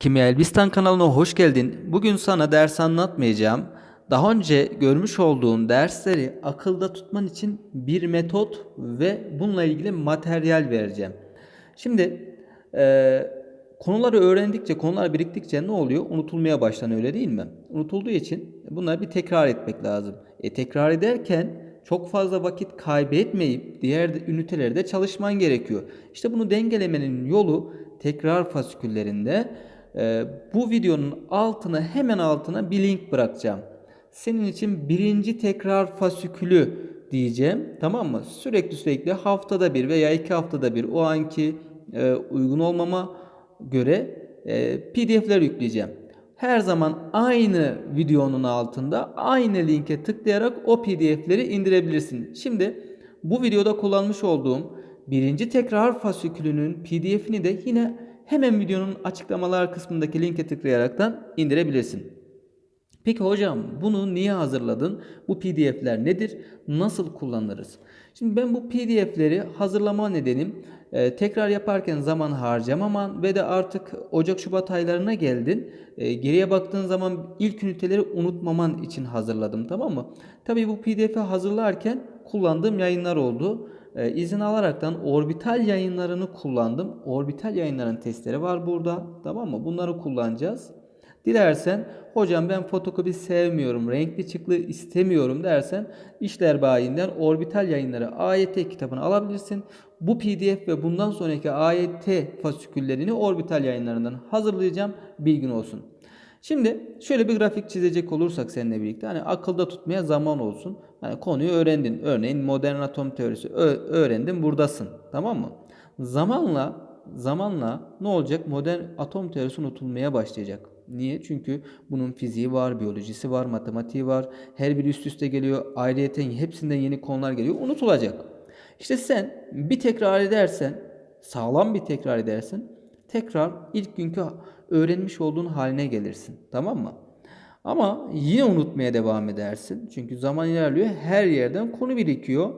Kimya Elbistan kanalına hoş geldin. Bugün sana ders anlatmayacağım. Daha önce görmüş olduğun dersleri akılda tutman için bir metot ve bununla ilgili materyal vereceğim. Şimdi e, konuları öğrendikçe, konular biriktikçe ne oluyor? Unutulmaya başlanıyor öyle değil mi? Unutulduğu için bunları bir tekrar etmek lazım. E, tekrar ederken çok fazla vakit kaybetmeyip diğer ünitelerde çalışman gerekiyor. İşte bunu dengelemenin yolu tekrar fasiküllerinde e, bu videonun altına hemen altına bir link bırakacağım. Senin için birinci tekrar fasikülü diyeceğim. Tamam mı? Sürekli sürekli haftada bir veya iki haftada bir o anki e, uygun olmama göre e, PDF'ler yükleyeceğim. Her zaman aynı videonun altında aynı linke tıklayarak o PDF'leri indirebilirsin. Şimdi bu videoda kullanmış olduğum birinci tekrar fasikülünün PDF'ini de yine hemen videonun açıklamalar kısmındaki linke tıklayaraktan indirebilirsin. Peki hocam bunu niye hazırladın? Bu PDF'ler nedir? Nasıl kullanırız? Şimdi ben bu PDF'leri hazırlama nedenim e, tekrar yaparken zaman harcamaman ve de artık Ocak-Şubat aylarına geldin. E, geriye baktığın zaman ilk üniteleri unutmaman için hazırladım tamam mı? Tabii bu PDF'i hazırlarken kullandığım yayınlar oldu. E, izin alaraktan orbital yayınlarını kullandım. Orbital yayınların testleri var burada tamam mı? Bunları kullanacağız. Dilersen hocam ben fotokopi sevmiyorum, renkli çıklı istemiyorum dersen işler bayinden orbital yayınları AYT kitabını alabilirsin. Bu PDF ve bundan sonraki AYT fasiküllerini orbital yayınlarından hazırlayacağım. Bilgin olsun. Şimdi şöyle bir grafik çizecek olursak seninle birlikte hani akılda tutmaya zaman olsun. Hani konuyu öğrendin. Örneğin modern atom teorisi öğrendin buradasın. Tamam mı? Zamanla zamanla ne olacak? Modern atom teorisi unutulmaya başlayacak. Niye? Çünkü bunun fiziği var, biyolojisi var, matematiği var. Her biri üst üste geliyor. Ayrıyeten hepsinden yeni konular geliyor. Unutulacak. İşte sen bir tekrar edersen, sağlam bir tekrar edersen tekrar ilk günkü öğrenmiş olduğun haline gelirsin. Tamam mı? Ama yine unutmaya devam edersin. Çünkü zaman ilerliyor. Her yerden konu birikiyor.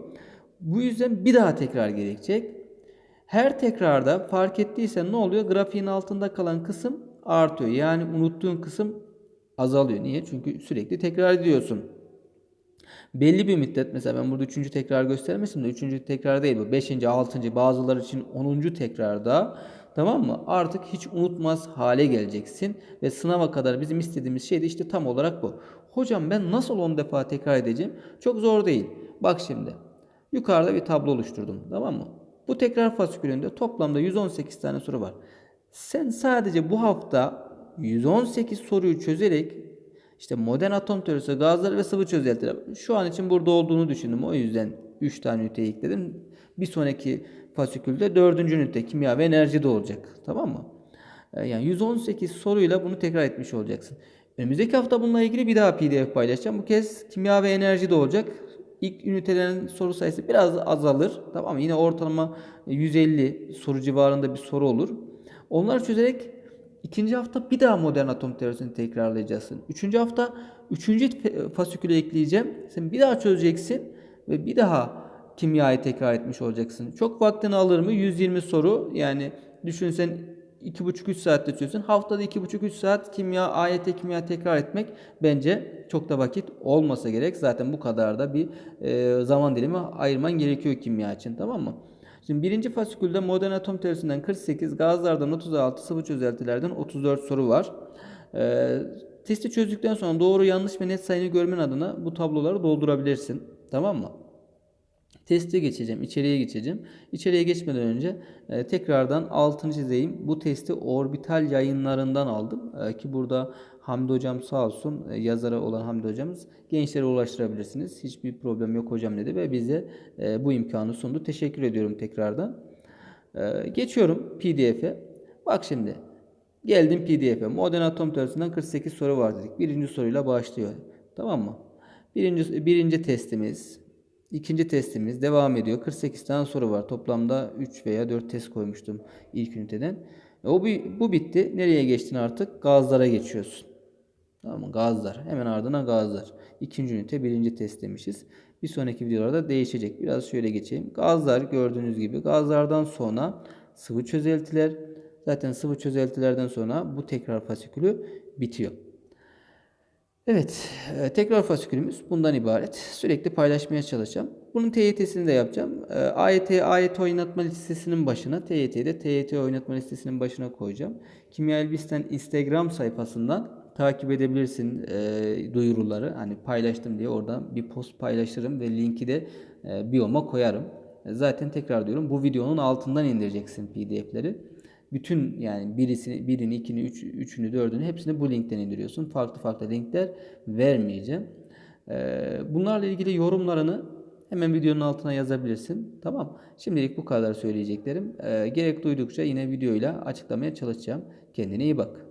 Bu yüzden bir daha tekrar gerekecek. Her tekrarda fark ettiysen ne oluyor? Grafiğin altında kalan kısım artıyor. Yani unuttuğun kısım azalıyor. Niye? Çünkü sürekli tekrar ediyorsun. Belli bir müddet mesela ben burada üçüncü tekrar göstermesim de üçüncü tekrar değil bu. Beşinci, altıncı bazıları için onuncu tekrarda tamam mı? Artık hiç unutmaz hale geleceksin. Ve sınava kadar bizim istediğimiz şey de işte tam olarak bu. Hocam ben nasıl 10 defa tekrar edeceğim? Çok zor değil. Bak şimdi. Yukarıda bir tablo oluşturdum. Tamam mı? Bu tekrar fasikülünde toplamda 118 tane soru var. Sen sadece bu hafta 118 soruyu çözerek işte modern atom teorisi, gazlar ve sıvı çözeltiler. Şu an için burada olduğunu düşündüm. O yüzden 3 tane ünite ekledim. Bir sonraki fasikülde 4. ünite kimya ve enerji de olacak. Tamam mı? Ee, yani 118 soruyla bunu tekrar etmiş olacaksın. Önümüzdeki hafta bununla ilgili bir daha pdf paylaşacağım. Bu kez kimya ve enerji de olacak. İlk ünitelerin soru sayısı biraz azalır. Tamam mı? Yine ortalama 150 soru civarında bir soru olur. Onları çözerek ikinci hafta bir daha modern atom teorisini tekrarlayacaksın. Üçüncü hafta üçüncü fasikülü ekleyeceğim. Sen bir daha çözeceksin ve bir daha kimyayı tekrar etmiş olacaksın. Çok vaktini alır mı? 120 soru. Yani düşünsen 2,5-3 saatte çözsün. Haftada 2,5-3 saat kimya, AYT kimya tekrar etmek bence çok da vakit olmasa gerek. Zaten bu kadar da bir e, zaman dilimi ayırman gerekiyor kimya için tamam mı? Şimdi birinci fasikülde modern atom teorisinden 48, gazlardan 36, sıvı çözeltilerden 34 soru var. Ee, testi çözdükten sonra doğru, yanlış ve net sayını görmen adına bu tabloları doldurabilirsin. Tamam mı? Teste geçeceğim, içeriye geçeceğim. İçeriye geçmeden önce e, tekrardan altını çizeyim. Bu testi orbital yayınlarından aldım. E, ki burada Hamdi hocam sağ olsun e, yazarı olan Hamdi hocamız gençlere ulaştırabilirsiniz. Hiçbir problem yok hocam dedi ve bize e, bu imkanı sundu. Teşekkür ediyorum tekrardan. E, geçiyorum PDF'e. Bak şimdi geldim PDF'e. Modern atom teorisinden 48 soru var dedik. Birinci soruyla başlıyor. Tamam mı? Birinci, birinci testimiz İkinci testimiz devam ediyor. 48 tane soru var. Toplamda 3 veya 4 test koymuştum ilk üniteden. O bu bitti. Nereye geçtin artık? Gazlara geçiyorsun. Tamam mı? Gazlar. Hemen ardına gazlar. İkinci ünite birinci test demişiz. Bir sonraki videolarda değişecek. Biraz şöyle geçeyim. Gazlar gördüğünüz gibi. Gazlardan sonra sıvı çözeltiler. Zaten sıvı çözeltilerden sonra bu tekrar fasikülü bitiyor. Evet, e, tekrar fasikülümüz bundan ibaret. Sürekli paylaşmaya çalışacağım. Bunun TYT'sini de yapacağım. E, AYT, AYT oynatma listesinin başına, TYT'de TYT oynatma listesinin başına koyacağım. Kimya Elbis'ten Instagram sayfasından takip edebilirsin e, duyuruları. Hani paylaştım diye oradan bir post paylaşırım ve linki de e, biyoma koyarım. E, Zaten tekrar diyorum bu videonun altından indireceksin PDF'leri. Bütün yani birisini, birini, ikini, üç, üçünü, dördünü hepsini bu linkten indiriyorsun. Farklı farklı linkler vermeyeceğim. Ee, bunlarla ilgili yorumlarını hemen videonun altına yazabilirsin. Tamam. Şimdilik bu kadar söyleyeceklerim. Ee, gerek duydukça yine videoyla açıklamaya çalışacağım. Kendine iyi bak.